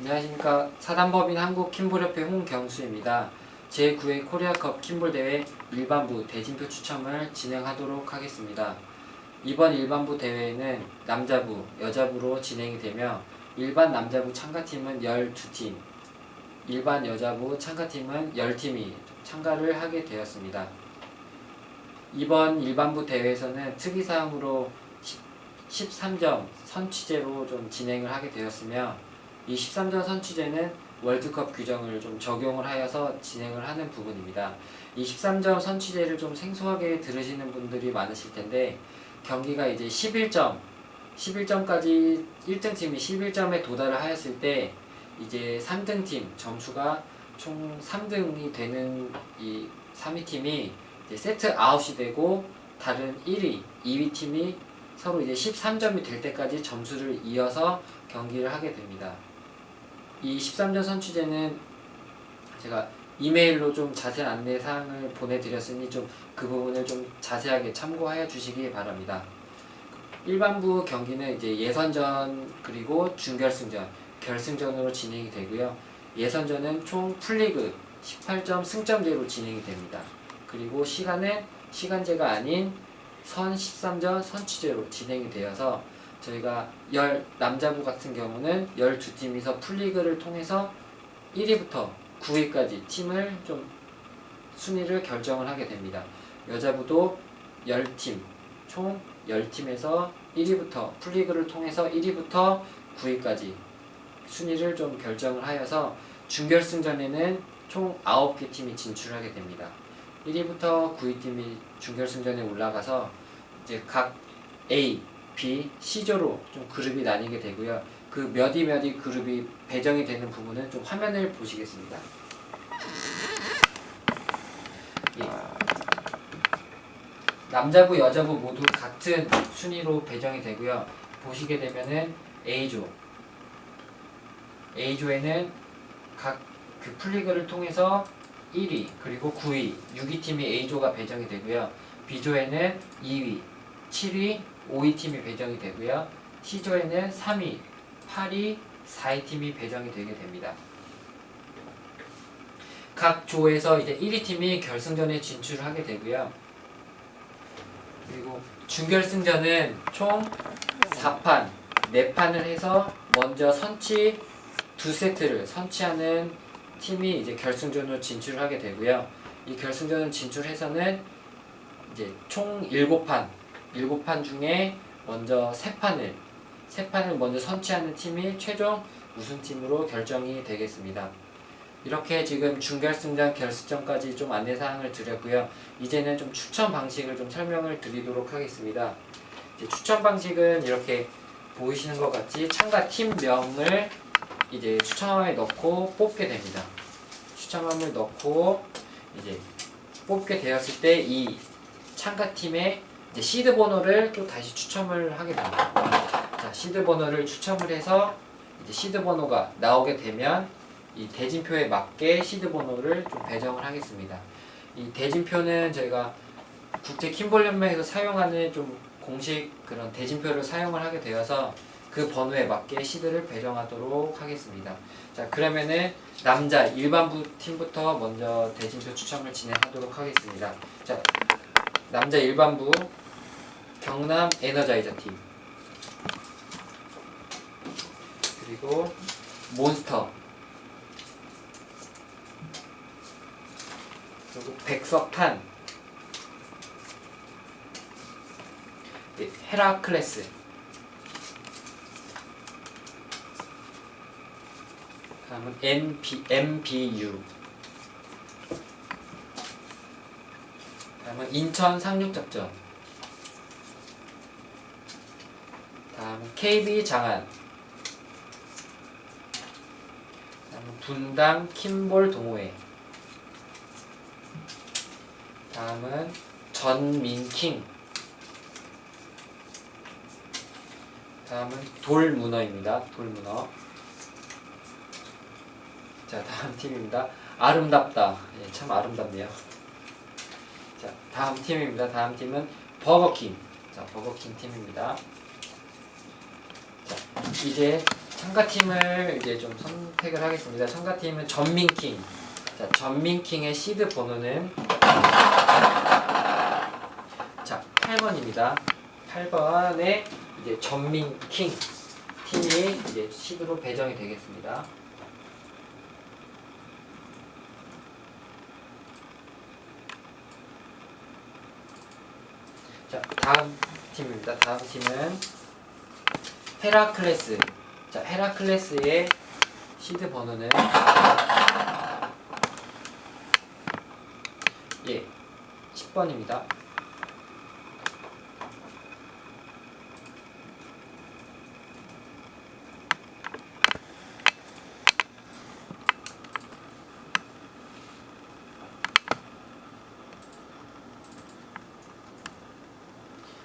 안녕하십니까 사단법인 한국킴볼협회 홍경수입니다. 제9회 코리아컵 킴볼 대회 일반부 대진표 추첨을 진행하도록 하겠습니다. 이번 일반부 대회는 남자부, 여자부로 진행이 되며 일반 남자부 참가팀은 12팀, 일반 여자부 참가팀은 10팀이 참가를 하게 되었습니다. 이번 일반부 대회에서는 특이사항으로 13점 선취제로 좀 진행을 하게 되었으며 이 13점 선취제는 월드컵 규정을 좀 적용을 하여서 진행을 하는 부분입니다. 이 13점 선취제를 좀 생소하게 들으시는 분들이 많으실 텐데 경기가 이제 11점 11점까지 1등 팀이 11점에 도달을 하였을 때 이제 3등 팀 점수가 총 3등이 되는 이 3위 팀이 세트 아웃이 되고 다른 1위, 2위 팀이 서로 이제 13점이 될 때까지 점수를 이어서 경기를 하게 됩니다. 이 13점 선취제는 제가 이메일로 좀 자세한 안내 사항을 보내드렸으니 좀 그 부분을 좀 자세하게 참고하여 주시기 바랍니다. 일반부 경기는 이제 예선전 그리고 준결승전, 결승전으로 진행이 되고요. 예선전은 총 풀리그 18점 승점제로 진행이 됩니다. 그리고 시간은 시간제가 아닌 선 13전 선취제로 진행이 되어서 저희가 열 남자부 같은 경우는 12팀이서 풀리그를 통해서 1위부터 9위까지 팀을 좀 순위를 결정을 하게 됩니다. 여자부도 10팀, 총 10팀에서 1위부터 풀리그를 통해서 1위부터 9위까지 순위를 좀 결정을 하여서 준결승전에는 총 9개 팀이 진출하게 됩니다. 1위부터 9위 팀이 준결승전에 올라가서 이제 각 A, B, C조로 좀 그룹이 나뉘게 되고요. 그 몇위 몇위 그룹이 배정이 되는 부분은 좀 화면을 보시겠습니다. 예. 남자부, 여자부 모두 같은 순위로 배정이 되고요. 보시게 되면은 A조, A조에는 각그 풀리그를 통해서 1위 그리고 9위, 6위 팀이 A조가 배정이 되고요. B조에는 2위, 7위, 5위 팀이 배정이 되고요. C조에는 3위, 8위, 4위 팀이 배정이 되게 됩니다. 각 조에서 이제 1위 팀이 결승전에 진출을 하게 되고요. 그리고 준결승전은 총 4판, 4판을 해서 먼저 선취 두 세트를 선취하는 팀이 이제 결승전으로 진출을 하게 되고요. 이 결승전을 진출해서는 이제 총 7판, 7판 중에 먼저 3판을 세 판을 먼저 선취하는 팀이 최종 우승팀으로 결정이 되겠습니다. 이렇게 지금 준결승전, 결승전까지 좀 안내 사항을 드렸고요. 이제는 좀 추천 방식을 좀 설명을 드리도록 하겠습니다. 추천 방식은 이렇게 보이시는 것 같이 참가 팀명을 이제 추첨함에 넣고 뽑게 됩니다. 추첨함을 넣고 이제 뽑게 되었을 때 이 참가 팀의 이제 시드 번호를 또 다시 추첨을 하게 됩니다. 자, 시드 번호를 추첨을 해서 이제 시드 번호가 나오게 되면 이 대진표에 맞게 시드 번호를 좀 배정을 하겠습니다. 이 대진표는 저희가 국제 킴볼 연맹에서 사용하는 좀 공식 그런 대진표를 사용을 하게 되어서 그 번호에 맞게 시드를 배정하도록 하겠습니다. 자, 그러면은 남자 일반부 팀부터 먼저 대진표 추첨을 진행하도록 하겠습니다. 자, 남자 일반부 경남 에너자이저 팀. 그리고 몬스터. 그리고 백석탄. 네, 헤라클레스. 다음은 NP, MBU 다음은 인천 상륙작전 다음은 KB 장안 다음은 분당 킴볼 동호회 다음은 전민킹 다음은 돌문어입니다. 돌문어 자 다음 팀입니다. 아름답다 예, 참 아름답네요. 자 다음 팀입니다. 다음 팀은 버거킹 자 버거킹 팀입니다. 자 이제 참가팀을 이제 좀 선택을 하겠습니다. 참가팀은 전민킹. 자, 전민킹의 시드 번호는 자, 8번입니다. 8번에 이제 전민킹 팀이 이제 시드로 배정이 되겠습니다. 자, 다음 팀입니다. 다음 팀은 헤라클레스. 자, 헤라클레스의 시드 번호는 예, 10번입니다.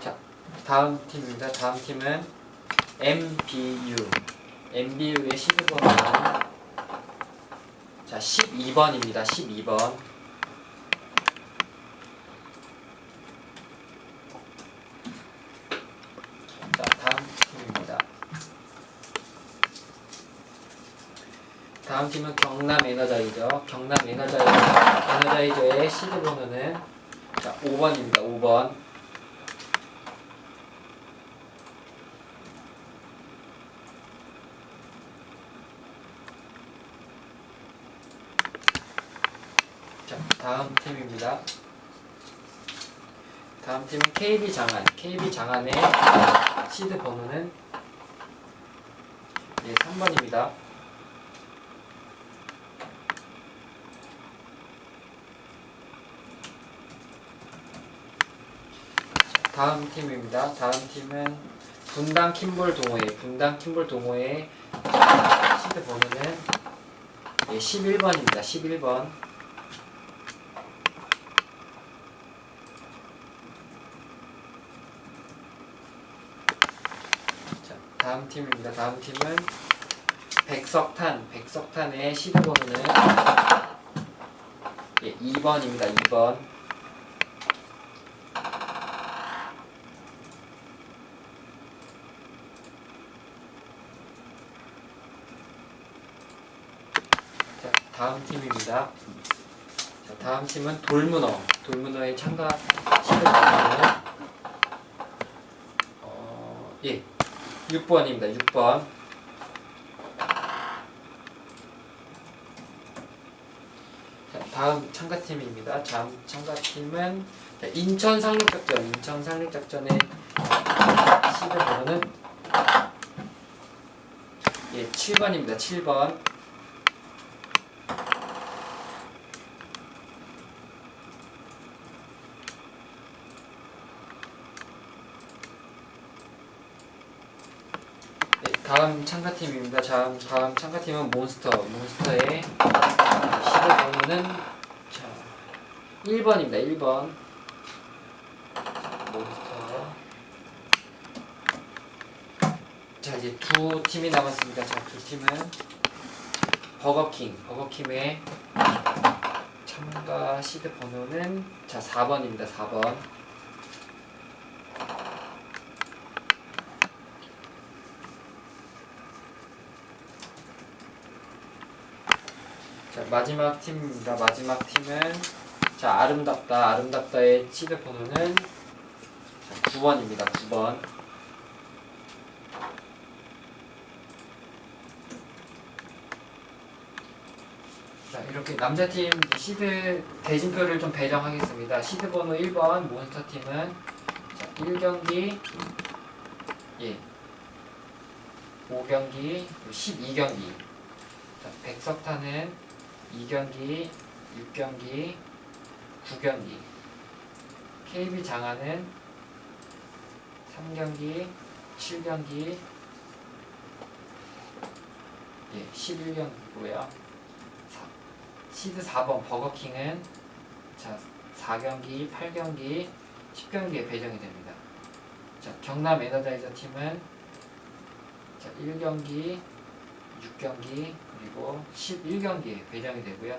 자, 다음 팀입니다. 다음 팀은 MBU. MBU의 시드 번호는 자, 12번입니다. 12번. 자, 다음 팀입니다. 다음 팀은 경남 에너자이저. 경남 에너자이저, 에너자이저의 시드 번호는 자, 5번입니다. 5번. 자, 다음 팀입니다. 다음 팀은 KB 장안. KB 장안의 시드 번호는 예, 3번입니다. 다음 팀입니다. 다음 팀은 분당 킴볼 동호회. 분당 킴볼 동호회 시드 번호는 예, 11번입니다. 11번. 자, 다음 팀입니다. 다음 팀은 백석탄. 백석탄의 시드 번호는 예, 2번입니다. 2번. 자, 다음 팀입니다. 자, 다음 팀은 돌문어. 돌문어의 참가 시드 번호는 어, 예, 6번입니다. 6번. 자, 다음 참가팀입니다. 다음 참가팀은 자, 인천 상륙작전. 인천 상륙작전의 시드 번호는 예, 7번입니다. 7번. 네, 다음 참가팀입니다. 다음, 다음 참가팀은 몬스터. 몬스터의 시도 번호는 자, 1번입니다. 1번. 몬스터. 자, 이제 두 팀이 남았습니다. 자, 두 팀은 버거킹. 버거킹의 참가 시드 번호는 자, 4번입니다. 4번. 자 마지막 팀입니다. 마지막 팀은 자 아름답다 아름답다의 시드 번호는 자, 9번입니다. 9번. 자 이렇게 남자 팀 시드 대진표를 좀 배정하겠습니다. 시드 번호 1번 몬스터 팀은 자 1경기 예 5경기 12경기 자, 백석탄은 2경기, 6경기, 9경기. KB 장안은 3경기, 7경기, 예, 11경기고요. 시드 4번 버거킹은 자, 4경기, 8경기, 10경기에 배정이 됩니다. 자, 경남 에너자이저 팀은 자, 1경기, 6경기 그리고 11경기에 배정이 되고요.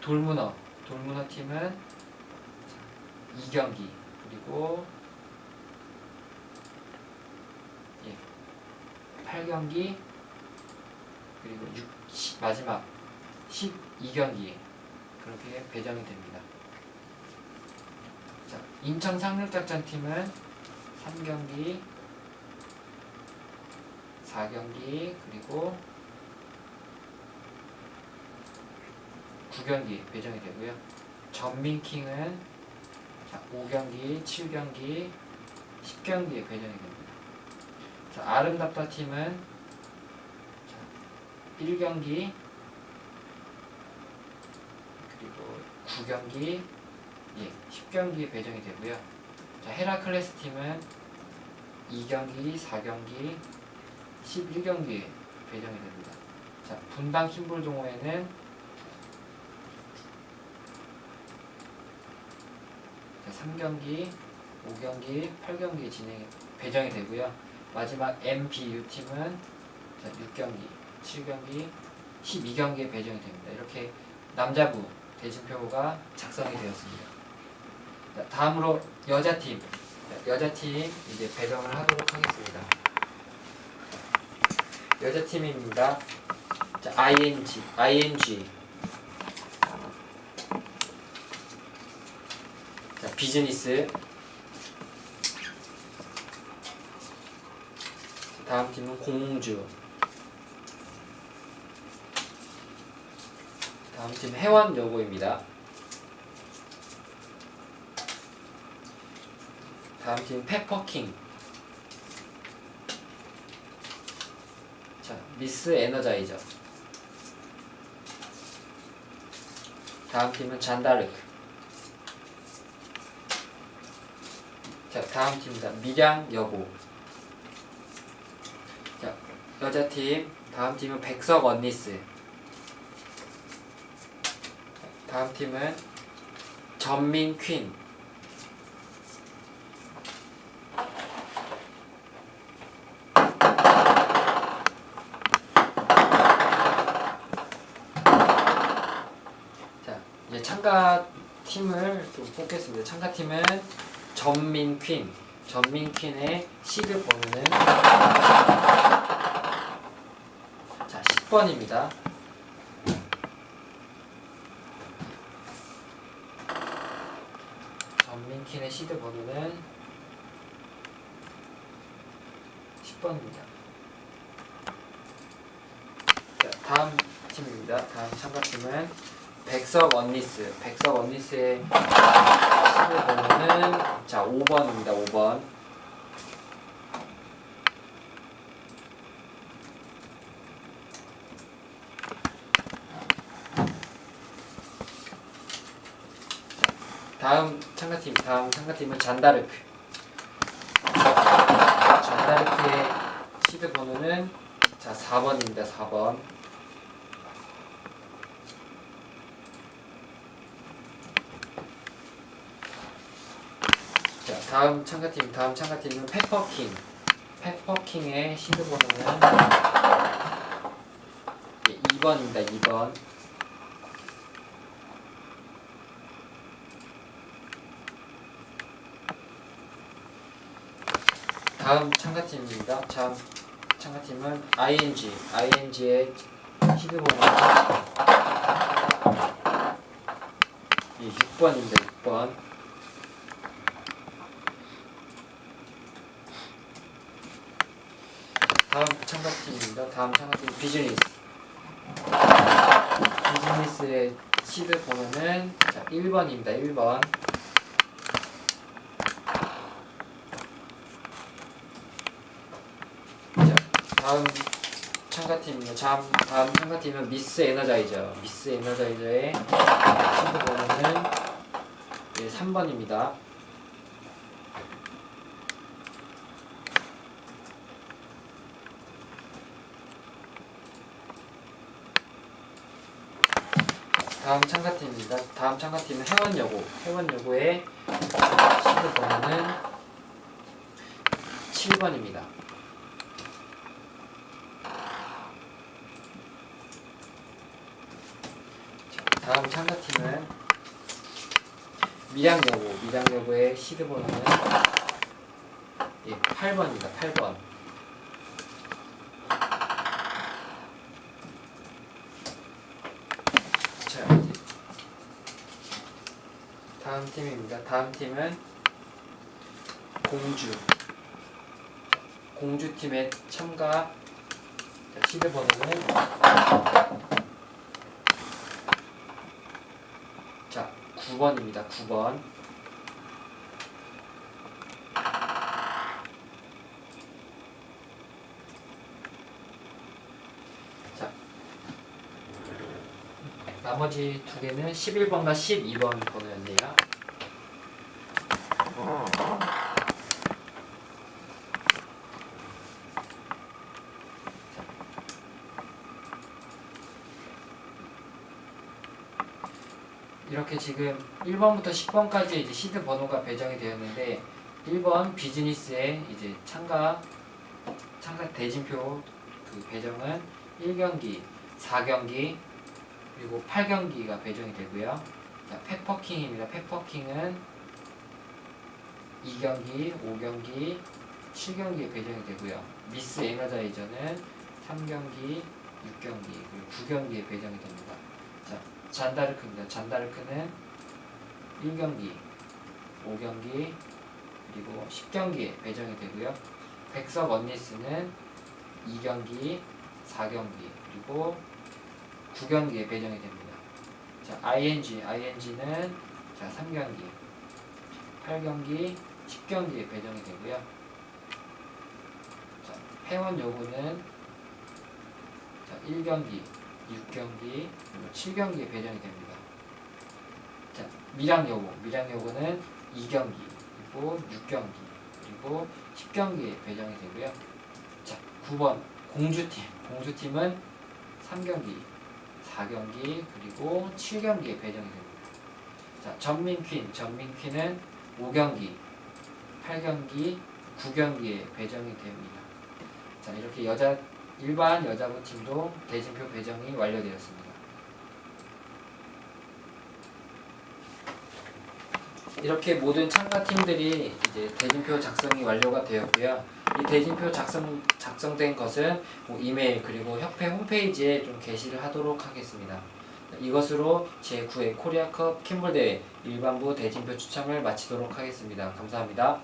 돌문어 돌문어 팀은 2경기 그리고 예, 8경기 그리고 6, 시- 마지막 12경기 그렇게 배정이 됩니다. 자, 인천 상륙작전팀은 3경기, 4경기 그리고 9경기 배정이 되고요. 전민킹은 자, 5경기, 7경기, 10경기에 배정이 됩니다. 자, 아름답다 팀은 자, 1경기 그리고 9경기, 예, 10경기에 배정이 되고요. 자, 헤라클레스 팀은 2경기, 4경기, 11경기에 배정이 됩니다. 자, 분당 킴볼 동호회는 3경기, 5경기, 8경기 진행 배정이 되고요. 마지막 MBU 팀은 자, 6경기, 7경기, 12경기에 배정이 됩니다. 이렇게 남자부 대진표가 작성이 되었습니다. 자, 다음으로 여자팀, 자, 여자팀 이제 배정을 하도록 하겠습니다. 여자팀입니다. 자, ING, ING. 자, 비즈니스. 다음 팀은 공주. 다음 팀 해원 여고입니다. 다음 팀 페퍼킹. 자, 미스 에너자이저. 다음 팀은 잔다르크. 자, 다음 팀입니다. 미량 여고. 자, 여자 팀. 다음 팀은 백석 언니스. 다음 팀은 전민 퀸. 참가 팀을 좀 뽑겠습니다. 참가 팀은 전민 퀸. 전민 퀸의 시드 번호는 자, 10번입니다. 전민 퀸의 시드 번호는 10번입니다. 자, 다음 팀입니다. 다음 참가팀은 백석 언니스. 백석 언니스의 시드 번호는 자 5번입니다. 5번. 다음 참가팀 다음 참가팀은 잔다르크. 잔다르크의 시드 번호는 자 4번입니다. 4번. 자, 다음 참가팀, 다음 참가팀은 페퍼킹. 페퍼킹의 시드 번호는 예, 2번입니다. 2번. 다음 참가팀입니다. 다음 참가팀은 ING. ING의 시드 번호는 예, 6번입니다. 6번. 다음 참가팀입니다. 다음 참가팀 비즈니스. 비즈니스의 시드 번호는 자, 1번입니다. 1번. 자, 다음 참가팀입니다. 다음 참가팀은 미스 에너자이저. 미스 에너자이저의 시드 번호는 네, 3번입니다. 다음 참가팀입니다. 다음 참가팀은 해원여고. 해원여고의 시드 번호는 7번입니다. 다음 참가팀은 밀양여고. 밀양여고의 시드 번호는 예, 8번입니다. 8번. 팀입니다. 다음 팀은 공주. 공주 팀의 참가 자, 시드 번호는 자 9번입니다. 9번. 자 나머지 두 개는 11번과 12번 번호였네요. 이렇게 지금 1번부터 10번까지 이제 시드 번호가 배정이 되었는데 1번 비즈니스의 이제 참가 참가 대진표 그 배정은 1경기, 4경기 그리고 8경기가 배정이 되고요. 자, 페퍼킹입니다. 페퍼킹은 2경기, 5경기, 7경기에 배정이 되고요. 미스 에너자이저는 3경기, 6경기, 그리고 9경기에 배정이 됩니다. 자, 잔다르크입니다. 잔다르크는 1경기, 5경기, 그리고 10경기에 배정이 되고요. 백석 언니스는 2경기, 4경기, 그리고 9경기에 배정이 됩니다. 자, ING, ING는 자, 3경기, 8경기, 10경기에 배정이 되고요. 자, 회원 요구는 자, 1경기, 6경기, 그리고 7경기에 배정이 됩니다. 자, 미량 요구는 2경기, 그리고 6경기, 그리고 10경기에 배정이 되고요. 자, 9번 공주팀, 공주팀은 3경기, 4경기, 그리고 7경기에 배정이 됩니다. 자, 전민퀸, 전민퀸은 5경기, 8경기, 9경기에 배정이 됩니다. 자, 이렇게 여자 일반 여자부 팀도 대진표 배정이 완료되었습니다. 이렇게 모든 참가 팀들이 이제 대진표 작성이 완료가 되었고요. 이 대진표 작성 작성된 것은 뭐 이메일 그리고 협회 홈페이지에 좀 게시를 하도록 하겠습니다. 이것으로 제9회 코리아컵 대회 일반부 대진표 추첨을 마치도록 하겠습니다. 감사합니다.